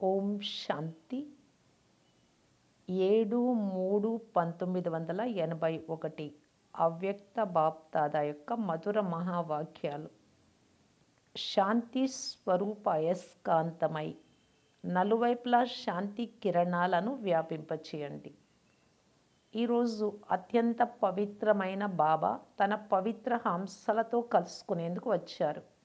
ఓం శాంతి. ఏడు మూడు పంతొమ్మిది వందల ఎనభై ఒకటి అవ్యక్త బాప్దాదా యొక్క మధుర మహావాక్యాలు. శాంతి స్వరూప అయస్కాంతమై నలువైపులా శాంతి కిరణాలను వ్యాపింపచేయండి. ఈరోజు అత్యంత పవిత్రమైన బాబా తన పవిత్ర హంసలతో కలుసుకునేందుకు వచ్చారు.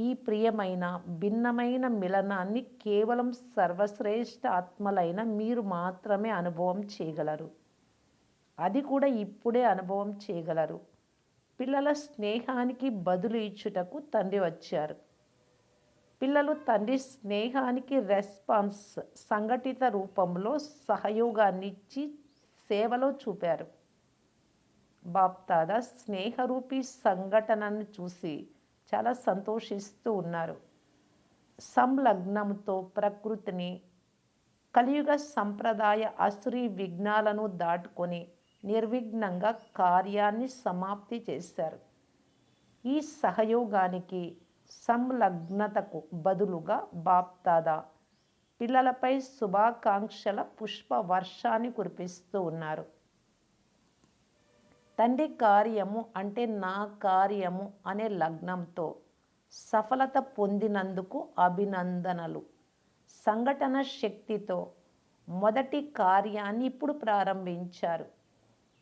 ఈ ప్రియమైన భిన్నమైన మిలనాన్ని కేవలం సర్వశ్రేష్ఠ ఆత్మలైన మీరు మాత్రమే అనుభవం చేయగలరు. అది కూడా ఇప్పుడే అనుభవం చేయగలరు. పిల్లల స్నేహానికి బదులు ఇచ్చుటకు తండ్రి వచ్చారు. పిల్లలు తండ్రి స్నేహానికి రెస్పాన్స్ సంఘటిత రూపంలో సహయోగాన్నిచ్చి సేవలో చూపారు. బాప్తాదా స్నేహరూపి సంఘటనను చూసి చాలా సంతోషిస్తూ ఉన్నారు. సంలగ్నంతో ప్రకృతిని కలియుగ సంప్రదాయ అసురి విఘ్నాలను దాటుకొని నిర్విఘ్నంగా కార్యాన్ని సమాప్తి చేశారు. ఈ సహయోగానికి సంలగ్నతకు బదులుగా బాప్తాదా పిల్లలపై శుభాకాంక్షల పుష్ప వర్షాన్ని కురిపిస్తూ ఉన్నారు. తండ్రి కార్యము అంటే నా కార్యము అనే లగ్నంతో సఫలత పొందినందుకు అభినందనలు. సంఘటన శక్తితో మొదటి కార్యాన్ని ఇప్పుడు ప్రారంభించారు.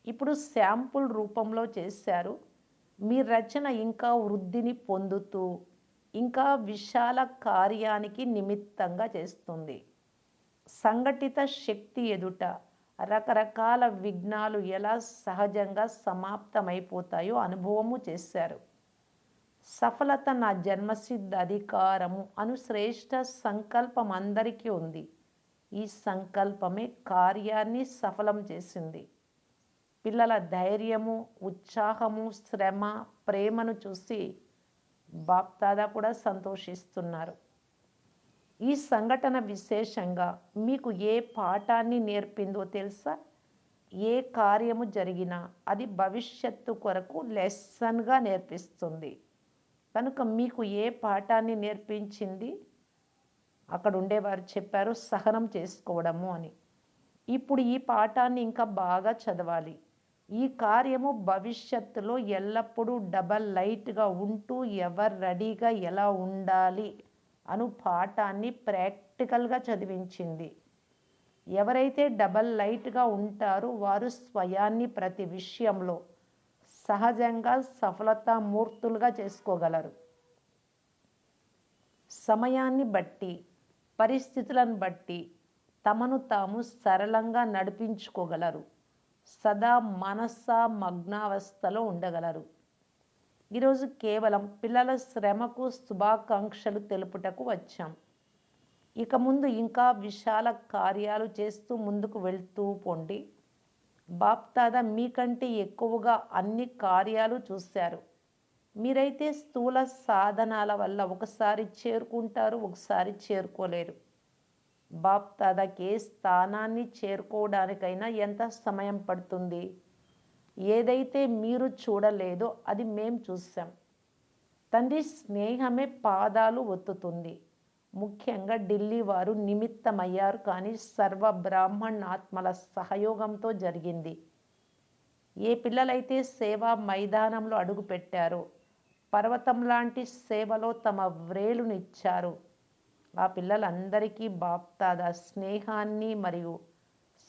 ఇప్పుడు శాంపుల్ రూపంలో చేశారు. మీ రచన ఇంకా వృద్ధిని పొందుతూ ఇంకా విశాల కార్యానికి నిమిత్తంగా చేస్తుంది. సంఘటిత శక్తి ఎదుట రకరకాల విఘ్నాలు ఎలా సహజంగా సమాప్తమైపోతాయో అనుభవము చేశారు. సఫలత నా జన్మసిద్ధ అధికారము అను శ్రేష్ట సంకల్పం అందరికీ ఉంది. ఈ సంకల్పమే కార్యాన్ని సఫలం చేసింది. పిల్లల ధైర్యము ఉత్సాహము శ్రమ ప్రేమను చూసి బాప్దాదా కూడా సంతోషిస్తున్నారు. ఈ సంఘటన విశేషంగా మీకు ఏ పాఠాన్ని నేర్పిందో తెలుసా? ఏ కార్యము జరిగినా అది భవిష్యత్తు కొరకు లెసన్గా నేర్పిస్తుంది. కనుక మీకు ఏ పాఠాన్ని నేర్పించింది? అక్కడ ఉండేవారు చెప్పారు సహనం చేసుకోవడము అని. ఇప్పుడు ఈ పాఠాన్ని ఇంకా బాగా చదవాలి. ఈ కార్యము భవిష్యత్తులో ఎల్లప్పుడూ డబల్ లైట్గా ఉంటూ ఎవరు రెడీగా ఎలా ఉండాలి? అను పాఠాన్ని ప్రాక్టికల్గా చదివించింది. ఎవరైతే డబల్ లైట్గా ఉంటారో వారు స్వయాన్ని ప్రతి విషయంలో సహజంగా సఫలతామూర్తులుగా చేసుకోగలరు. సమయాన్ని బట్టి పరిస్థితులను బట్టి తమను తాము సరళంగా నడిపించుకోగలరు. సదా మనస మగ్నావస్థలో ఉండగలరు. ఈరోజు కేవలం పిల్లల శ్రమకు శుభాకాంక్షలు తెలుపుటకు వచ్చాం. ఇక ముందు ఇంకా విశాల కార్యాలు చేస్తూ ముందుకు వెళ్తూ పోండి. బాప్తాద మీకంటే ఎక్కువగా అన్ని కార్యాలు చూశారు. మీరైతే స్థూల సాధనాల వల్ల ఒకసారి చేరుకుంటారు ఒకసారి చేరుకోలేరు. బాప్తాదకి ఏ స్థానాన్ని చేరుకోవడానికైనా ఎంత సమయం పడుతుంది? ఏదైతే మీరు చూడలేదో అది మేం చూసాం తండ్రి స్నేహమే పాదాలు ఒత్తుతుంది. ముఖ్యంగా ఢిల్లీ వారు నిమిత్తమయ్యారు కానీ సర్వ బ్రాహ్మణ్ ఆత్మల సహయోగంతో జరిగింది. ఏ పిల్లలైతే సేవా మైదానంలో అడుగుపెట్టారో పర్వతం లాంటి సేవలో తమ వ్రేలునిచ్చారు. ఆ పిల్లలందరికీ బాప్తాద స్నేహాన్ని మరియు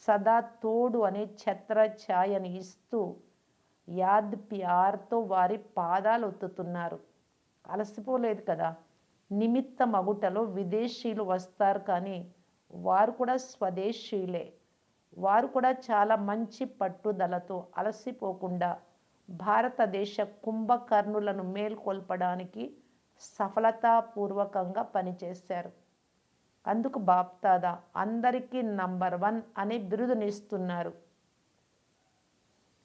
సదా తోడు అనే ఛత్ర ఛాయని ఇస్తూ యాద్ ప్యార్తో వారి పాదాలు ఒత్తుతున్నారు అలసిపోలేదు కదా. నిమిత్త మగుటలో విదేశీయులు వస్తారు కానీ వారు కూడా స్వదేశీయులే. వారు కూడా చాలా మంచి పట్టుదలతో అలసిపోకుండా భారతదేశ కుంభకర్ణులను మేల్కొల్పడానికి సఫలతాపూర్వకంగా పనిచేశారు. అందుకు బాప్తాదా? అందరికీ నంబర్ వన్ అనే బిరుదునిస్తున్నారు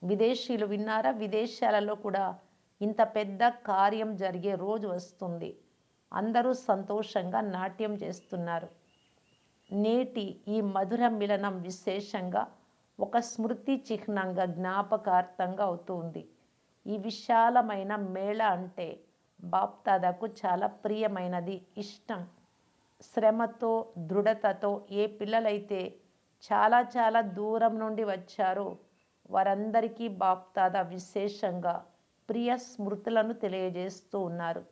విదేశీయులు విన్నారా? విదేశాలలో కూడా ఇంత పెద్ద కార్యం జరిగే రోజు వస్తుంది. అందరూ సంతోషంగా నాట్యం చేస్తున్నారు. నేటి ఈ మధుర మిలనం విశేషంగా ఒక స్మృతి చిహ్నంగా జ్ఞాపకార్థంగా అవుతుంది. ఈ విశాలమైన మేళ అంటే బాప్తాదాకు చాలా ప్రియమైనది ఇష్టం. శ్రమతో దృఢతతో ఏ పిల్లలైతే చాలా చాలా దూరం నుండి వచ్చారో వారందరికీ బాప్తాద విశేషంగా ప్రియ స్మృతులను తెలియజేస్తూ ఉన్నారు.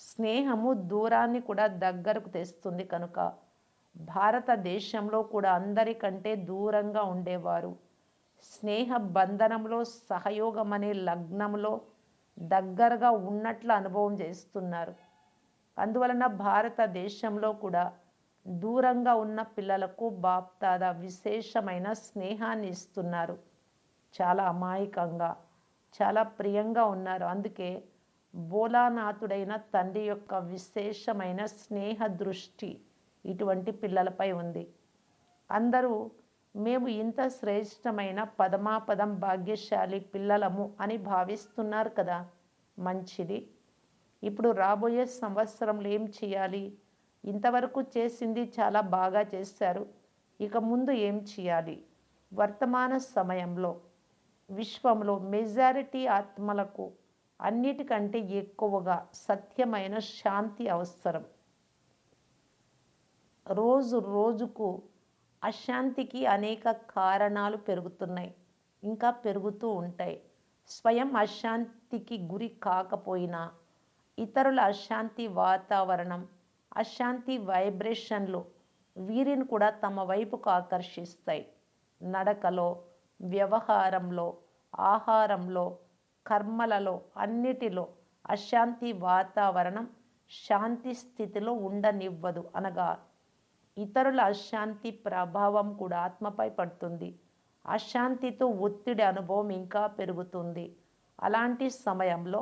స్నేహము దూరాన్ని కూడా దగ్గరకు తెస్తుంది కనుక భారతదేశంలో కూడా అందరికంటే దూరంగా ఉండేవారు. స్నేహ బంధనంలో సహయోగం అనే లగ్నంలో దగ్గరగా ఉన్నట్లు అనుభవం చేస్తున్నారు. అందువలన భారతదేశంలో కూడా దూరంగా ఉన్న పిల్లలకు బాప్తాద విశేషమైన స్నేహాన్ని ఇస్తున్నారు. చాలా అమాయకంగా చాలా ప్రియంగా ఉన్నారు. అందుకే బోలానాథుడైన తండ్రి యొక్క విశేషమైన స్నేహ దృష్టి ఇటువంటి పిల్లలపై ఉంది. అందరూ మేము ఇంత శ్రేష్టమైన పదమాపదం భాగ్యశాలి పిల్లలము అని భావిస్తున్నారు కదా. మంచిది. ఇప్పుడు రాబోయే సంవత్సరంలో ఏం చేయాలి? ఇంతవరకు చేసింది చాలా బాగా చేశారు. ఇక ముందు ఏం చేయాలి? వర్తమాన సమయంలో విశ్వంలో మెజారిటీ ఆత్మలకు అన్నిటికంటే ఎక్కువగా సత్యమైన శాంతి అవసరం. రోజు రోజుకు అశాంతికి అనేక కారణాలు పెరుగుతున్నాయి. ఇంకా పెరుగుతూ ఉంటాయి. స్వయం అశాంతికి గురి కాకపోయినా ఇతరుల అశాంతి వాతావరణం అశాంతి వైబ్రేషన్లు వీరిని కూడా తమ వైపుకు ఆకర్షిస్తాయి. నడకలో వ్యవహారంలో ఆహారంలో కర్మలలో అన్నిటిలో అశాంతి వాతావరణం శాంతి స్థితిలో ఉండనివ్వదు అనగా ఇతరుల అశాంతి ప్రభావం కూడా ఆత్మపై పడుతుంది. అశాంతితో ఒత్తిడి అనుభవం ఇంకా పెరుగుతుంది. అలాంటి సమయంలో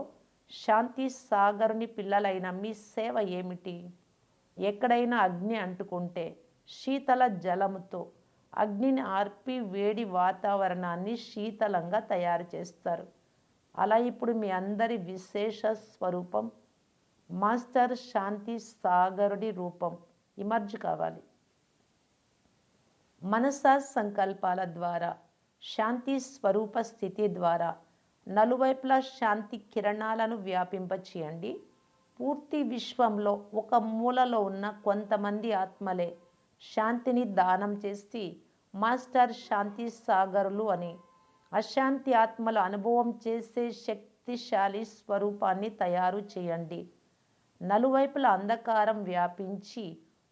శాంతి సాగరుని పిల్లలైన మీ సేవ ఏమిటి? ఎక్కడైనా అగ్ని అంటుకుంటే శీతల జలముతో అగ్నిని ఆర్పి వేడి వాతావరణాన్ని శీతలంగా తయారు చేస్తారు. అలా ఇప్పుడు మీ అందరి విశేష స్వరూపం మాస్టర్ శాంతి సాగరుడి రూపం ఇమర్జ్ కావాలి. మనస సంకల్పాల ద్వారా శాంతి స్వరూప స్థితి ద్వారా నలువైపులా శాంతి కిరణాలను వ్యాపింపచేయండి. పూర్తి విశ్వంలో ఒక మూలలో ఉన్న కొంతమంది ఆత్మలే శాంతిని దానం చేసి మాస్టర్ శాంతి సాగరులు అని అశాంతి ఆత్మల అనుభవం చేసే శక్తిశాలి స్వరూపాన్ని తయారు చేయండి. నలువైపుల అంధకారం వ్యాపించి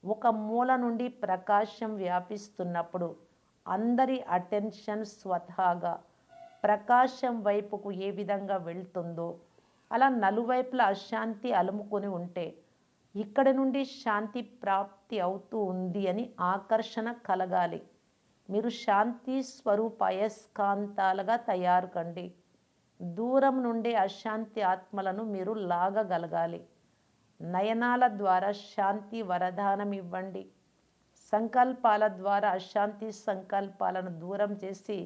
ఒక మూల నుండి ప్రకాశం వ్యాపిస్తున్నప్పుడు అందరి అటెన్షన్ స్వతహాగా ప్రకాశం వైపుకు ఏ విధంగా వెళ్తుందో అలా నలువైపులా అశాంతి అలుముకొని ఉంటే ఇక్కడ నుండి శాంతి ప్రాప్తి అవుతూ ఉంది అని ఆకర్షణ కలగాలి. మీరు శాంతి స్వరూప అయస్కాంతాలుగా తయారు కండి. దూరం నుండి అశాంతి ఆత్మలను మీరు లాగగలగాలి. నయనాల ద్వారా శాంతి వరదానం ఇవ్వండి. సంకల్పాల ద్వారా అశాంతి సంకల్పాలను దూరం చేసి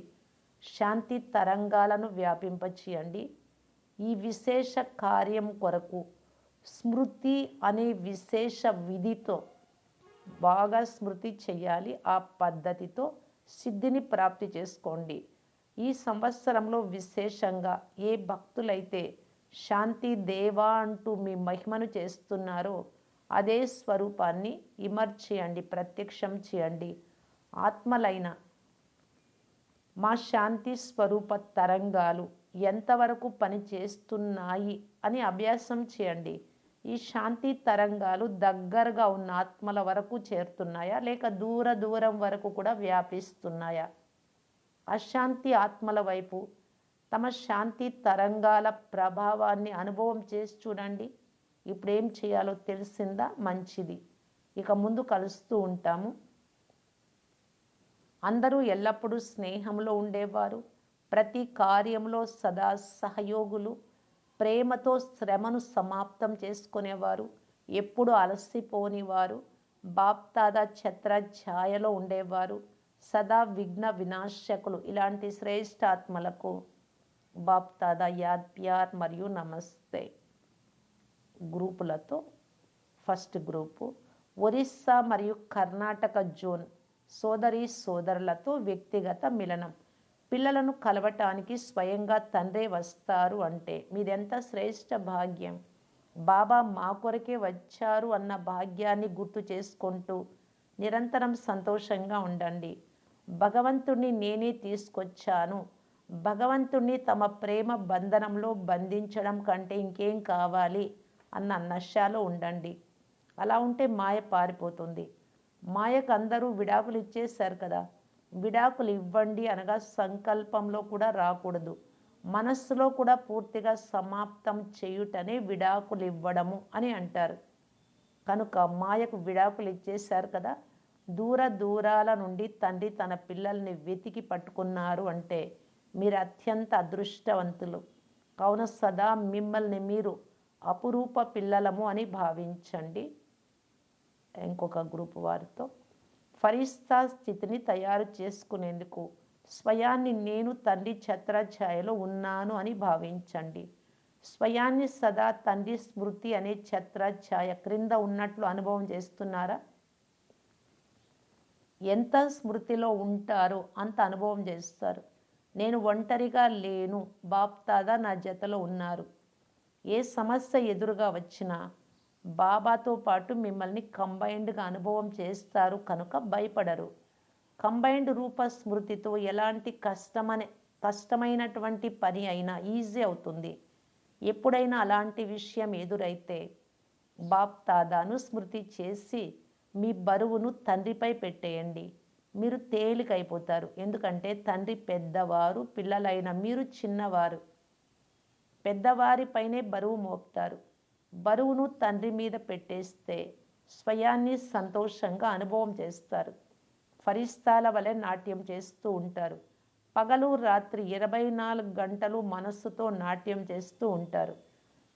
శాంతి తరంగాలను వ్యాపింపచేయండి. ఈ విశేష కార్యం కొరకు స్మృతి అనే విశేష విధితో బాగా స్మృతి చేయాలి. ఆ పద్ధతితో సిద్ధిని ప్రాప్తి చేసుకోండి. ఈ సంవత్సరంలో విశేషంగా ఏ భక్తులైతే శాంతి దేవా అంటూ మీ మహిమను చేస్తున్నారో అదే స్వరూపాన్ని ఇమర్చేయండి ప్రత్యక్షం చేయండి. ఆత్మలైన మా శాంతి స్వరూప తరంగాలు ఎంతవరకు పని చేస్తున్నాయి అని అభ్యాసం చేయండి. ఈ శాంతి తరంగాలు దగ్గరగా ఉన్న ఆత్మల వరకు చేరుతున్నాయా? లేక దూర దూరం వరకు కూడా వ్యాపిస్తున్నాయా? అశాంతి ఆత్మల వైపు తమ శాంతి తరంగాల ప్రభావాన్ని అనుభవం చేసి చూడండి. ఇప్పుడు ఏం చేయాలో తెలిసిందా? మంచిది. ఇక ముందు కలుస్తూ ఉంటాము. అందరూ ఎల్లప్పుడూ స్నేహంలో ఉండేవారు. ప్రతి కార్యంలో సదా సహయోగులు ప్రేమతో శ్రమను సమాప్తం చేసుకునేవారు. ఎప్పుడు అలసిపోనివారు. బాప్తాదా ఛత్ర ఛాయలో ఉండేవారు. సదా విఘ్న వినాశకులు. ఇలాంటి శ్రేష్టాత్మలకు బాప్తాదా యాద్ ప్యార్ మరియు నమస్తే గ్రూపులతో ఫస్ట్ గ్రూపు ఒరిస్సా మరియు కర్ణాటక జోన్ సోదరి సోదరులతో వ్యక్తిగత మిలనం. పిల్లలను కలవటానికి స్వయంగా తండ్రే వస్తారు అంటే మీదెంత శ్రేష్ట భాగ్యం? బాబా మా కొరకే వచ్చారు అన్న భాగ్యాన్ని గుర్తు చేసుకుంటూ నిరంతరం సంతోషంగా ఉండండి. భగవంతుణ్ణి నేనే తీసుకొచ్చాను. భగవంతుణ్ణి తమ ప్రేమ బంధనంలో బంధించడం కంటే ఇంకేం కావాలి అన్న నష్యాలో ఉండండి. అలా ఉంటే మాయ పారిపోతుంది. మాయకు అందరూ విడాకులు ఇచ్చేశారు కదా. విడాకులు ఇవ్వండి అనగా సంకల్పంలో కూడా రాకూడదు. మనస్సులో కూడా పూర్తిగా సమాప్తం చేయుటనే విడాకులు ఇవ్వడము అని అంటారు. కనుక మాయకు విడాకులు ఇచ్చేశారు కదా. దూర దూరాల నుండి తండ్రి తన పిల్లల్ని వెతికి పట్టుకున్నారు అంటే మీరు అత్యంత అదృష్టవంతులు. కావున సదా మిమ్మల్ని మీరు అపురూప పిల్లలము అని భావించండి. ఇంకొక గ్రూప్ వారితో ఫరిస్తా స్థితిని తయారు చేసుకునేందుకు స్వయాన్ని నేను తండ్రి ఛత్రఛాయలో ఉన్నాను అని భావించండి. స్వయాన్ని సదా తండ్రి స్మృతి అనే ఛత్రఛాయ క్రింద ఉన్నట్లు అనుభవం చేస్తున్నారా? ఎంత స్మృతిలో ఉంటారో అంత అనుభవం చేస్తారు. నేను ఒంటరిగా లేను బాప్తాదా నా జతలో ఉన్నారు. ఏ సమస్య ఎదురుగా వచ్చినా బాబాతో పాటు మిమ్మల్ని కంబైన్డ్గా అనుభవం చేస్తారు కనుక భయపడరు. కంబైన్డ్ రూప స్మృతితో ఎలాంటి కష్టమనే కష్టమైనటువంటి పని అయినా ఈజీ అవుతుంది. ఎప్పుడైనా అలాంటి విషయం ఎదురైతే బాప్ తాదాను స్మృతి చేసి మీ బరువును తండ్రిపై పెట్టేయండి. మీరు తేలికైపోతారు. ఎందుకంటే తండ్రి పెద్దవారు పిల్లలైన మీరు చిన్నవారు. పెద్దవారిపైనే బరువు మోపుతారు. బరువును తండ్రి మీద పెట్టేస్తే స్వయాన్ని సంతోషంగా అనుభవం చేస్తారు. ఫరిస్తాల వలె నాట్యం చేస్తూ ఉంటారు. పగలు రాత్రి ఇరవై నాలుగు గంటలు మనస్సుతో నాట్యం చేస్తూ ఉంటారు.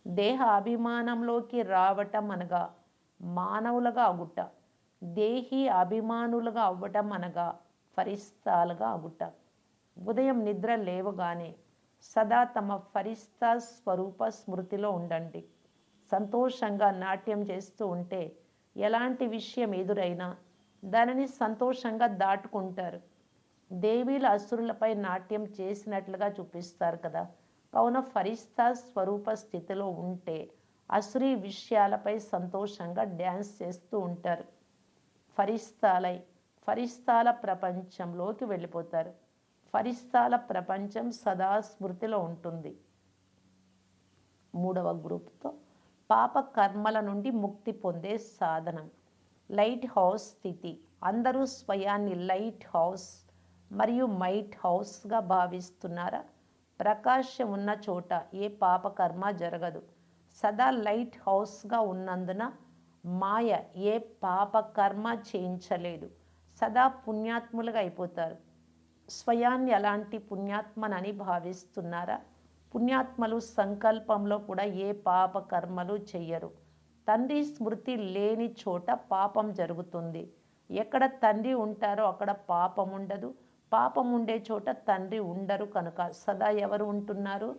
దేహ అభిమానంలోకి రావటం అనగా మానవులుగా అగుట. దేహి అభిమానులుగా అవ్వటం అనగా ఫరిస్తాలుగా అగుట. ఉదయం నిద్ర లేవగానే సదా తమ ఫరిస్తా స్వరూప స్మృతిలో ఉండండి. సంతోషంగా నాట్యం చేస్తూ ఉంటే ఎలాంటి విషయం ఎదురైనా దానిని సంతోషంగా దాటుకుంటారు. దేవీల అసురులపై నాట్యం చేసినట్లుగా చూపిస్తారు కదా. కావున ఫరిస్తా స్వరూప స్థితిలో ఉంటే అసురీ విషయాలపై సంతోషంగా డ్యాన్స్ చేస్తూ ఉంటారు. ఫరిస్తాలై ఫరిస్తాల ప్రపంచంలోకి వెళ్ళిపోతారు. ఫరిస్తాల ప్రపంచం సదా స్మృతిలో ఉంటుంది. మూడవ గ్రూప్తో పాప కర్మల నుండి ముక్తి పొందే సాధనం. లైట్ హౌస్ స్థితి. అందరూ స్వయాన్ని లైట్ హౌస్ మరియు మైట్ హౌస్గా భావిస్తున్నారా? ప్రకాశం ఉన్న చోట ఏ పాపకర్మ జరగదు. సదా లైట్ హౌస్గా ఉన్నందున మాయ ఏ పాపకర్మ చేయించలేదు. సదా పుణ్యాత్ములుగా అయిపోతారు. స్వయాన్ని అలాంటి పుణ్యాత్మనని భావిస్తున్నారా? పుణ్యాత్మలు సంకల్పంలో కూడా ఏ పాప కర్మలు చెయ్యరు. తండ్రి స్మృతి లేని చోట పాపం జరుగుతుంది. ఎక్కడ తండ్రి ఉంటారో అక్కడ పాపం ఉండదు. పాపం ఉండే చోట తండ్రి ఉండరు కనుక. సదా ఎవరు ఉంటున్నారు?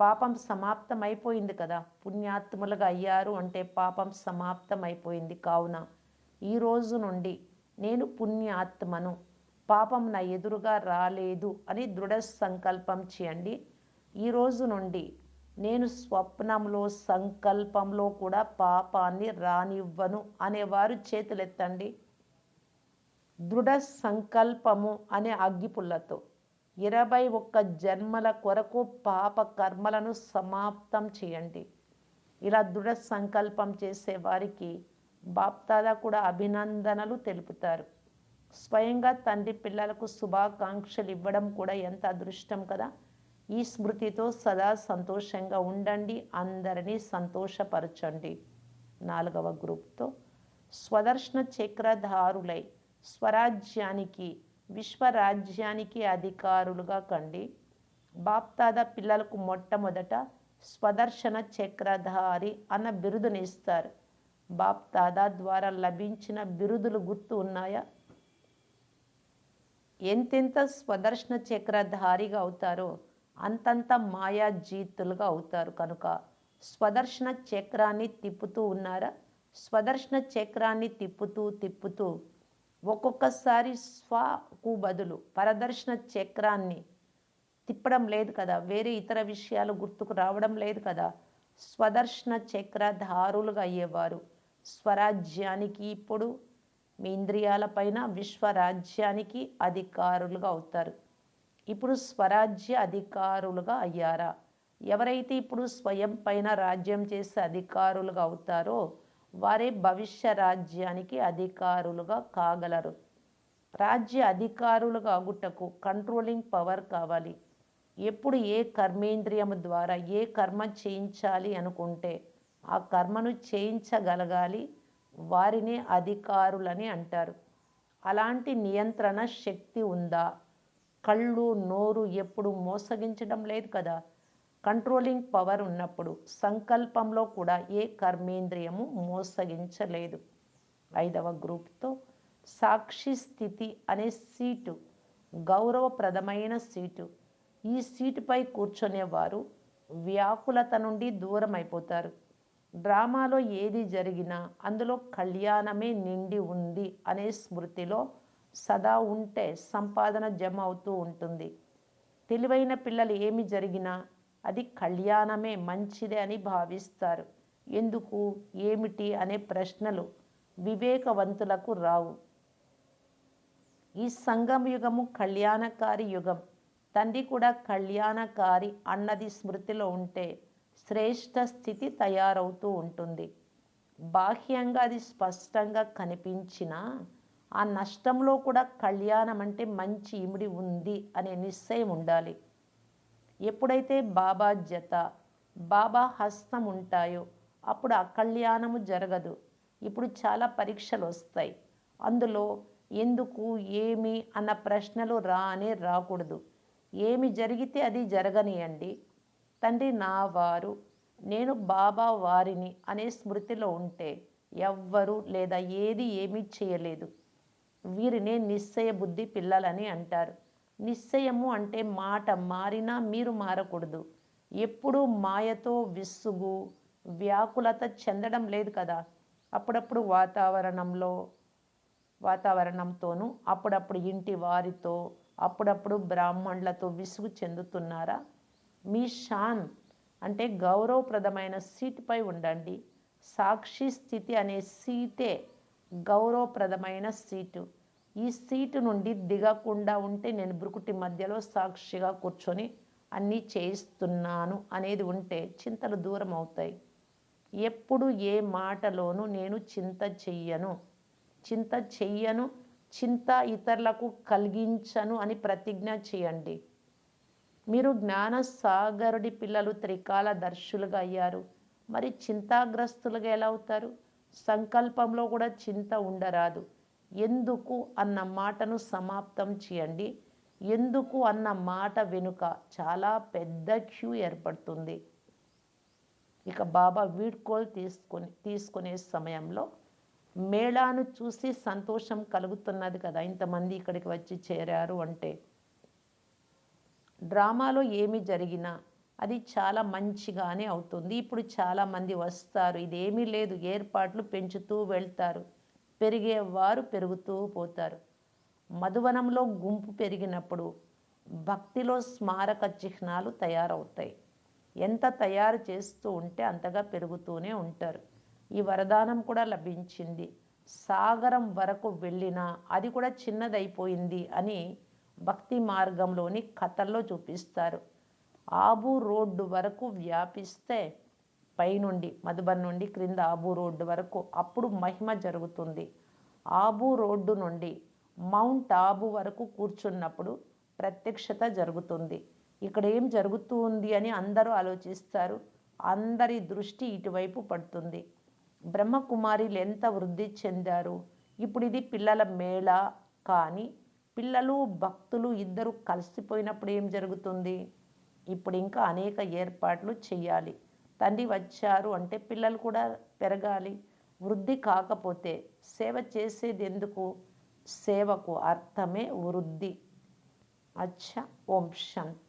పాపం సమాప్తం అయిపోయింది కదా. పుణ్యాత్ములుగా అయ్యారు అంటే పాపం సమాప్తం అయిపోయింది కావున ఈ రోజు నుండి నేను పుణ్యాత్మను పాపం నా ఎదురుగా రాలేదు అని దృఢ సంకల్పం చేయండి. ఈ రోజు నుండి నేను స్వప్నంలో సంకల్పంలో కూడా పాపాన్ని రానివ్వను అనేవారు చేతులెత్తండి. దృఢ సంకల్పము అనే అగ్గిపుల్లతో ఇరవై ఒక్క జన్మల కొరకు పాప కర్మలను సమాప్తం చేయండి. ఇలా దృఢ సంకల్పం చేసే వారికి బాప్తాదా కూడా అభినందనలు తెలుపుతారు. స్వయంగా తండ్రి పిల్లలకు శుభాకాంక్షలు ఇవ్వడం కూడా ఎంత అదృష్టం కదా! ఈ స్మృతితో సదా సంతోషంగా ఉండండి అందరినీ సంతోషపరచండి. నాలుగవ గ్రూప్తో స్వదర్శన చక్రధారులై స్వరాజ్యానికి విశ్వరాజ్యానికి అధికారులుగా కండి. బాప్తాద పిల్లలకు మొట్టమొదట స్వదర్శన చక్రధారి అన్న బిరుదునిస్తారు బాప్తాదా ద్వారా లభించిన బిరుదులు గుర్తు ఉన్నాయా? ఎంతెంత స్వదర్శన చక్రధారిగా అవుతారో అంతంత మాయాజీతులుగా అవుతారు. కనుక స్వదర్శన చక్రాన్ని తిప్పుతూ ఉన్నారా? స్వదర్శన చక్రాన్ని తిప్పుతూ తిప్పుతూ ఒక్కొక్కసారి స్వకు బదులు పరదర్శన చక్రాన్ని తిప్పడం లేదు కదా? వేరే ఇతర విషయాలు గుర్తుకు రావడం లేదు కదా? స్వదర్శన చక్రధారులుగా అయ్యేవారు. స్వరాజ్యానికి ఇప్పుడు మీ ఇంద్రియాలపైన విశ్వరాజ్యానికి అధికారులుగా అవుతారు. ఇప్పుడు స్వరాజ్య అధికారులుగా అయ్యారా? ఎవరైతే ఇప్పుడు స్వయం పైన రాజ్యం చేసే అధికారులుగా అవుతారో వారే భవిష్య రాజ్యానికి అధికారులుగా కాగలరు. రాజ్య అధికారులుగా అగుటకు కంట్రోలింగ్ పవర్ కావాలి. ఎప్పుడు ఏ కర్మేంద్రియము ద్వారా ఏ కర్మ చేయించాలి అనుకుంటే ఆ కర్మను చేయించగలగాలి వారిని అధికారులని అంటారు. అలాంటి నియంత్రణ శక్తి ఉందా? కళ్ళు నోరు ఎప్పుడు మోసగించడం లేదు కదా? కంట్రోలింగ్ పవర్ ఉన్నప్పుడు సంకల్పంలో కూడా ఏ కర్మేంద్రియము మోసగించలేదు. ఐదవ గ్రూప్తో సాక్షి స్థితి అనే సీటు గౌరవప్రదమైన సీటు. ఈ సీటుపై కూర్చునేవారు వ్యాకులత నుండి దూరం అయిపోతారు డ్రామాలో ఏది జరిగినా అందులో కళ్యాణమే నిండి ఉంది అనే స్మృతిలో సదా ఉంటే సంపాదన జమ అవుతూ ఉంటుంది. తెలివైన పిల్లలు ఏమి జరిగినా అది కళ్యాణమే మంచిదే అని భావిస్తారు. ఎందుకు? ఏమిటి? అనే ప్రశ్నలు వివేకవంతులకు రావు. ఈ సంగం యుగము కళ్యాణకారి యుగం. తండ్రి కూడా కళ్యాణకారి అన్నది స్మృతిలో ఉంటే శ్రేష్ఠ స్థితి తయారవుతూ ఉంటుంది. బాహ్యంగా అది స్పష్టంగా కనిపించినా ఆ నష్టంలో కూడా కళ్యాణం అంటే మంచి ఇమిడి ఉంది అనే నిశ్చయం ఉండాలి. ఎప్పుడైతే బాబా జత బాబా హస్తం ఉంటాయో అప్పుడు అకళ్యాణము జరగదు. ఇప్పుడు చాలా పరీక్షలు వస్తాయి. అందులో ఎందుకు ఏమి అన్న ప్రశ్నలు రానే రాకూడదు. ఏమి జరిగితే అది జరగనియండి. తండ్రి నా వారు నేను బాబా వారిని అనే స్మృతిలో ఉంటే ఎవ్వరు లేదా ఏది ఏమీ చేయలేదు. వీరినే నిశ్చయ బుద్ధి పిల్లలని అంటారు. నిశ్చయము అంటే మాట మారినా మీరు మారకూడదు. ఎప్పుడూ మాయతో విసుగు వ్యాకులత చెందడం లేదు కదా. అప్పుడప్పుడు వాతావరణంలో వాతావరణంతోనూ అప్పుడప్పుడు ఇంటి వారితో అప్పుడప్పుడు బ్రాహ్మణులతో విసుగు చెందుతున్నారా? మీ షాన్ అంటే గౌరవప్రదమైన సీటుపై ఉండండి. సాక్షి స్థితి అనే సీటే గౌరవప్రదమైన సీటు. ఈ సీటు నుండి దిగకుండా ఉంటే నేను బ్రుకుటి మధ్యలో సాక్షిగా కూర్చొని అన్నీ చేయిస్తున్నాను అనేది ఉంటే చింతలు దూరం అవుతాయి. ఎప్పుడు ఏ మాటలోనూ నేను చింత చెయ్యను. చింత చెయ్యను చింత ఇతరులకు కలిగించను అని ప్రతిజ్ఞ చేయండి. మీరు జ్ఞాన సాగరుడి పిల్లలు త్రికాల దర్శులుగా అయ్యారు. మరి చింతాగ్రస్తులుగా ఎలా అవుతారు? సంకల్పంలో కూడా చింత ఉండరాదు. ఎందుకు అన్న మాటను సమాప్తం చేయండి. ఎందుకు అన్న మాట వెనుక చాలా పెద్ద క్యూ ఏర్పడుతుంది. ఇక బాబా వీడ్కోలు తీసుకొని తీసుకునే సమయంలో మేళాను చూసి సంతోషం కలుగుతున్నది కదా. ఇంతమంది ఇక్కడికి వచ్చి చేరారు అంటే డ్రామాలో ఏమి జరిగినా అది చాలా మంచిగానే అవుతుంది. ఇప్పుడు చాలామంది వస్తారు. ఇదేమీ లేదు. ఏర్పాట్లు పెంచుతూ వెళ్తారు. పెరిగేవారు పెరుగుతూ పోతారు. మధువనంలో గుంపు పెరిగినప్పుడు భక్తిలో స్మారక చిహ్నాలు తయారవుతాయి. ఎంత తయారు చేస్తూ ఉంటే అంతగా పెరుగుతూనే ఉంటారు. ఈ వరదానం కూడా లభించింది. సాగరం వరకు వెళ్ళినా అది కూడా చిన్నదైపోయింది అని భక్తి మార్గంలోని కథల్లో చూపిస్తారు. ఆబు రోడ్డు వరకు వ్యాపిస్తే పైనుండి మధుబన్ నుండి క్రింద ఆబు రోడ్డు వరకు అప్పుడు మహిమ జరుగుతుంది. ఆబు రోడ్డు నుండి మౌంట్ ఆబు వరకు కూర్చున్నప్పుడు ప్రత్యక్షత జరుగుతుంది. ఇక్కడ ఏం జరుగుతూ ఉంది అని అందరూ ఆలోచిస్తారు. అందరి దృష్టి ఇటువైపు పడుతుంది. బ్రహ్మకుమారిలు ఎంత వృద్ధి చెందారు? ఇప్పుడు ఇది పిల్లల మేళ కానీ పిల్లలు భక్తులు ఇద్దరు కలిసిపోయినప్పుడు ఏం జరుగుతుంది? ఇప్పుడు ఇంకా అనేక ఏర్పాట్లు చేయాలి తండ్రి వచ్చారు అంటే పిల్లలు కూడా పెరగాలి. వృద్ధి కాకపోతే సేవ చేసేది ఎందుకు సేవకు అర్థమే వృద్ధి. అచ్చ ఓం శాంతి.